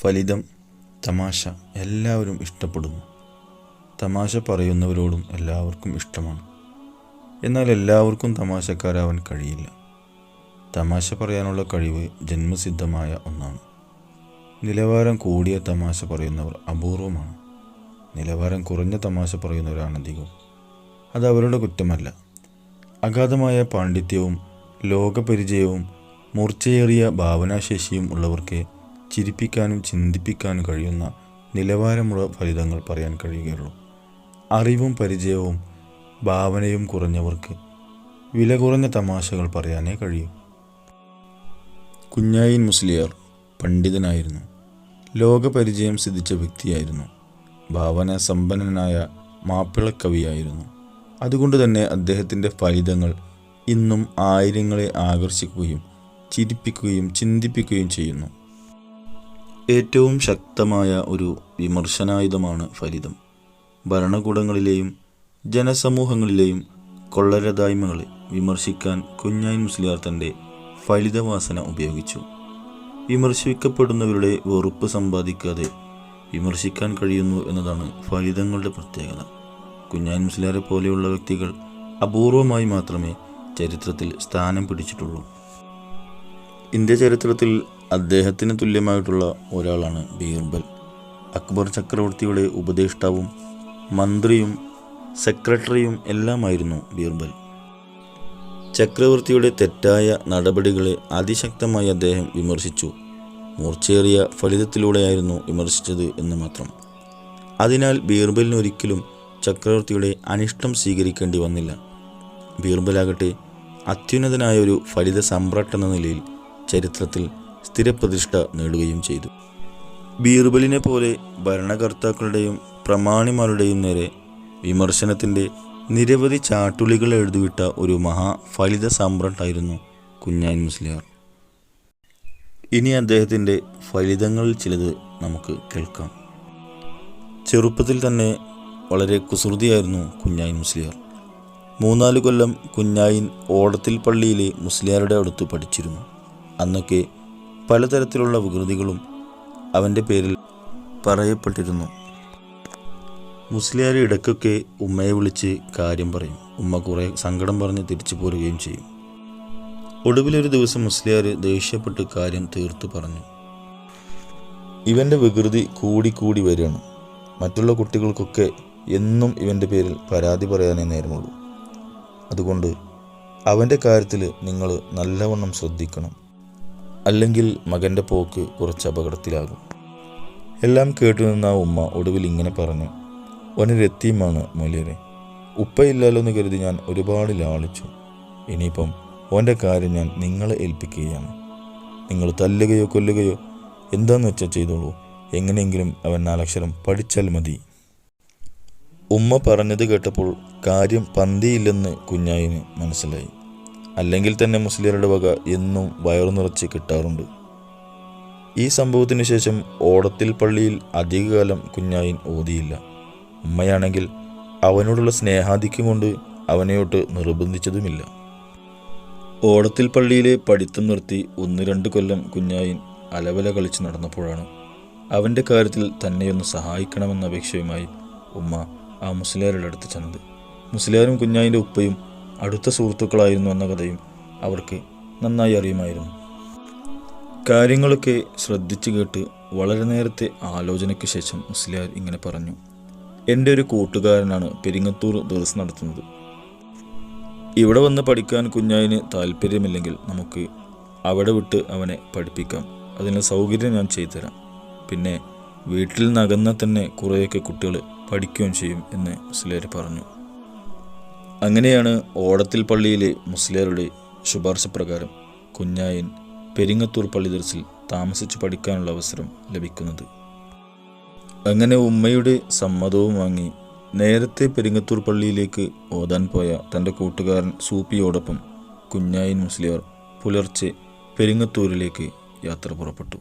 ഫലിതം തമാശ എല്ലാവരും ഇഷ്ടപ്പെടുന്നു. തമാശ പറയുന്നവരോടും എല്ലാവർക്കും ഇഷ്ടമാണ്. എന്നാൽ എല്ലാവർക്കും തമാശക്കാരാവാൻ കഴിയില്ല. തമാശ പറയാനുള്ള കഴിവ് ജന്മസിദ്ധമായ ഒന്നാണ്. നിലവാരം കൂടിയ തമാശ പറയുന്നവർ അപൂർവമാണ്. നിലവാരം കുറഞ്ഞ തമാശ പറയുന്നവരാണ് അധികവും അത് അവരുടെ കുറ്റമല്ല. അഗാധമായ പാണ്ഡിത്യവും ലോകപരിചയവും മൂർച്ചയേറിയ ഭാവനാശേഷിയും ഉള്ളവർക്ക് ചിരിപ്പിക്കാനും ചിന്തിപ്പിക്കാനും കഴിയുന്ന നിലവാരമുള്ള ഫലിതങ്ങൾ പറയാൻ കഴിയുകയുള്ളൂ. അറിവും പരിചയവും ഭാവനയും കുറഞ്ഞവർക്ക് വില കുറഞ്ഞ തമാശകൾ പറയാനേ കഴിയൂ. കുഞ്ഞായിൻ മുസ്ലിയാർ പണ്ഡിതനായിരുന്നു. ലോകപരിചയം സിദ്ധിച്ച വ്യക്തിയായിരുന്നു. ഭാവന സമ്പന്നനായ മാപ്പിളക്കവിയായിരുന്നു. അതുകൊണ്ട് തന്നെ അദ്ദേഹത്തിന്റെ ഫലിതങ്ങൾ ഇന്നും ആയിരങ്ങളെ ആകർഷിക്കുകയും ചിരിപ്പിക്കുകയും ചിന്തിപ്പിക്കുകയും ചെയ്യുന്നു. ഏറ്റവും ശക്തമായ ഒരു വിമർശനായുധമാണ് ഫലിതം. ഭരണകൂടങ്ങളിലെയും ജനസമൂഹങ്ങളിലെയും കൊള്ളരതായ്മകളെ വിമർശിക്കാൻ കുഞ്ഞായി മുസ്ലിയാർ തന്റെ ഫലിതവാസന ഉപയോഗിച്ചു. വിമർശിക്കപ്പെടുന്നവരുടെ വെറുപ്പ് സമ്പാദിക്കാതെ വിമർശിക്കാൻ കഴിയുന്നു എന്നതാണ് ഫലിതങ്ങളുടെ പ്രത്യേകത. കുഞ്ഞാൻ മുസ്ലിയാരെ പോലെയുള്ള വ്യക്തികൾ അപൂർവമായി മാത്രമേ ചരിത്രത്തിൽ സ്ഥാനം പിടിച്ചിട്ടുള്ളൂ. ഇന്ത്യ ചരിത്രത്തിൽ അദ്ദേഹത്തിന് തുല്യമായിട്ടുള്ള ഒരാളാണ് ബീർബൽ. അക്ബർ ചക്രവർത്തിയുടെ ഉപദേഷ്ടാവും മന്ത്രിയും സെക്രട്ടറിയും എല്ലാമായിരുന്നു ബീർബൽ. ചക്രവർത്തിയുടെ തെറ്റായ നടപടികളെ അതിശക്തമായി അദ്ദേഹം വിമർശിച്ചു. മൂർച്ചയേറിയ ഫലിതത്തിലൂടെയായിരുന്നു വിമർശിച്ചത് എന്ന് മാത്രം. അതിനാൽ ബീർബലിന് ഒരിക്കലും ചക്രവർത്തിയുടെ അനിഷ്ടം സ്വീകരിക്കേണ്ടി വന്നില്ല. ബീർബലാകട്ടെ അത്യുന്നതനായ ഒരു ഫലിത സമ്രാട്ട് എന്ന നിലയിൽ ചരിത്രത്തിൽ സ്ഥിരപ്രതിഷ്ഠ നേടുകയും ചെയ്തു. ബീർബലിനെ പോലെ ഭരണകർത്താക്കളുടെയും പ്രമാണിമാരുടെയും നേരെ വിമർശനത്തിന്റെ നിരവധി ചാട്ടുളികൾ എഴുതിവിട്ട ഒരു മഹാ ഫലിത സമ്രാട്ടായിരുന്നു കുഞ്ഞാൻ മുസ്ലിയാർ. ഇനി അദ്ദേഹത്തിന്റെ ഫലിതങ്ങളിൽ ചിലത് നമുക്ക് കേൾക്കാം. ചെറുപ്പത്തിൽ തന്നെ വളരെ കുസൃതിയായിരുന്നു കുഞ്ഞായിൻ മുസ്ലിയാർ. മൂന്നാൽ കൊല്ലം കുഞ്ഞായിൻ ഓടത്തിൽ പള്ളിയിലെ മുസ്ലിയാരുടെ അടുത്ത് പഠിച്ചിരുന്നു. അന്നൊക്കെ പലതരത്തിലുള്ള വികൃതികളും അവന്റെ പേരിൽ പറയപ്പെട്ടിരുന്നു. മുസ്ലിയാർ ഇടയ്ക്കൊക്കെ ഉമ്മയെ വിളിച്ച് കാര്യം പറയും. ഉമ്മ കുറേ സങ്കടം പറഞ്ഞ് തിരിച്ചു പോരുകയും ചെയ്യും. ഒടുവിലൊരു ദിവസം മുസ്ലിയാർ ദേഷ്യപ്പെട്ട് കാര്യം തീർത്തു പറഞ്ഞു. ഇവന്റെ വികൃതി കൂടിക്കൂടി കൂടി വരികയാണ്. മറ്റുള്ള കുട്ടികൾക്കൊക്കെ എന്നും ഇവന്റെ പേരിൽ പരാതി പറയാനേ നേരമുള്ളൂ. അതുകൊണ്ട് അവന്റെ കാര്യത്തിൽ നിങ്ങൾ നല്ലവണ്ണം ശ്രദ്ധിക്കണം. അല്ലെങ്കിൽ മകന്റെ പോക്ക് കുറച്ച് അപകടത്തിലാകും. എല്ലാം കേട്ടുനിന്ന ആ ഉമ്മ ഒടുവിൽ ഇങ്ങനെ പറഞ്ഞു ഓനൊരു എത്തിയുമാണ് മൂല്യരെ ഉപ്പയില്ലല്ലോ എന്ന് കരുതി ഞാൻ ഒരുപാട് ലാളിച്ചു. ഇനിയിപ്പം ഓന്റെ കാര്യം ഞാൻ നിങ്ങളെ ഏൽപ്പിക്കുകയാണ്. നിങ്ങൾ തല്ലുകയോ കൊല്ലുകയോ എന്താന്ന് വെച്ചാൽ ചെയ്തോളൂ. എങ്ങനെയെങ്കിലും അവൻ നാലക്ഷരം പഠിച്ചാൽ മതി. ഉമ്മ പറഞ്ഞത് കേട്ടപ്പോൾ കാര്യം പന്തിയില്ലെന്ന് കുഞ്ഞായിന് മനസ്സിലായി. അല്ലെങ്കിൽ തന്നെ മുസ്ലിയരുടെ വക എന്നും വയറു നിറച്ച് കിട്ടാറുണ്ട്. ഈ സംഭവത്തിന് ശേഷം ഓടത്തിൽ പള്ളിയിൽ അധികകാലം കുഞ്ഞായൻ ഓതിയില്ല. ഉമ്മയാണെങ്കിൽ അവനോടുള്ള സ്നേഹാധിക്യം കൊണ്ട് അവനെയോട്ട് നിർബന്ധിച്ചതുമില്ല. ഓടത്തിൽ പള്ളിയിലെ പഠിത്തം നിർത്തി ഒന്ന് രണ്ട് കൊല്ലം കുഞ്ഞായൻ അലവല കളിച്ച് നടന്നപ്പോഴാണ് അവന്റെ കാര്യത്തിൽ തന്നെയൊന്ന് സഹായിക്കണമെന്ന അപേക്ഷയുമായി ഉമ്മ ആ മുസ്ലിയാരുടെ അടുത്ത് ചെന്നത്. മുസ്ലിയാരും കുഞ്ഞായിന്റെ ഉപ്പയും അടുത്ത സുഹൃത്തുക്കളായിരുന്നു എന്ന കഥയും അവർക്ക് നന്നായി അറിയുമായിരുന്നു. കാര്യങ്ങളൊക്കെ ശ്രദ്ധിച്ചു കേട്ട് വളരെ നേരത്തെ ആലോചനയ്ക്ക് ശേഷം മുസ്ലിയാർ ഇങ്ങനെ പറഞ്ഞു എന്റെ ഒരു കൂട്ടുകാരനാണ് പെരിങ്ങത്തൂർ ദർസ് നടത്തുന്നത്. ഇവിടെ വന്ന് പഠിക്കാൻ കുഞ്ഞായിന് താല്പര്യമില്ലെങ്കിൽ നമുക്ക് അവിടെ വിട്ട് അവനെ പഠിപ്പിക്കാം. അതിനുള്ള സൗകര്യം ഞാൻ ചെയ്തുതരാം. പിന്നെ വീട്ടിൽ നിന്നകന്നാൽ തന്നെ കുറേയൊക്കെ കുട്ടികൾ പഠിക്കുകയും ചെയ്യും എന്ന് മുസ്ലിയാർ പറഞ്ഞു. അങ്ങനെയാണ് ഓടത്തിൽ പള്ളിയിലെ മുസ്ലിയാരുടെ ശുപാർശ പ്രകാരം കുഞ്ഞായൻ പെരിങ്ങത്തൂർ പള്ളി ദർസിൽ താമസിച്ചു പഠിക്കാനുള്ള അവസരം ലഭിക്കുന്നത്. അങ്ങനെ ഉമ്മയുടെ സമ്മതവും വാങ്ങി നേരത്തെ പെരിങ്ങത്തൂർ പള്ളിയിലേക്ക് ഓതാൻ പോയ തന്റെ കൂട്ടുകാരൻ സൂപ്പിയോടൊപ്പം കുഞ്ഞായൻ മുസ്ലിയാർ പുലർച്ചെ പെരിങ്ങത്തൂരിലേക്ക് യാത്ര പുറപ്പെട്ടു.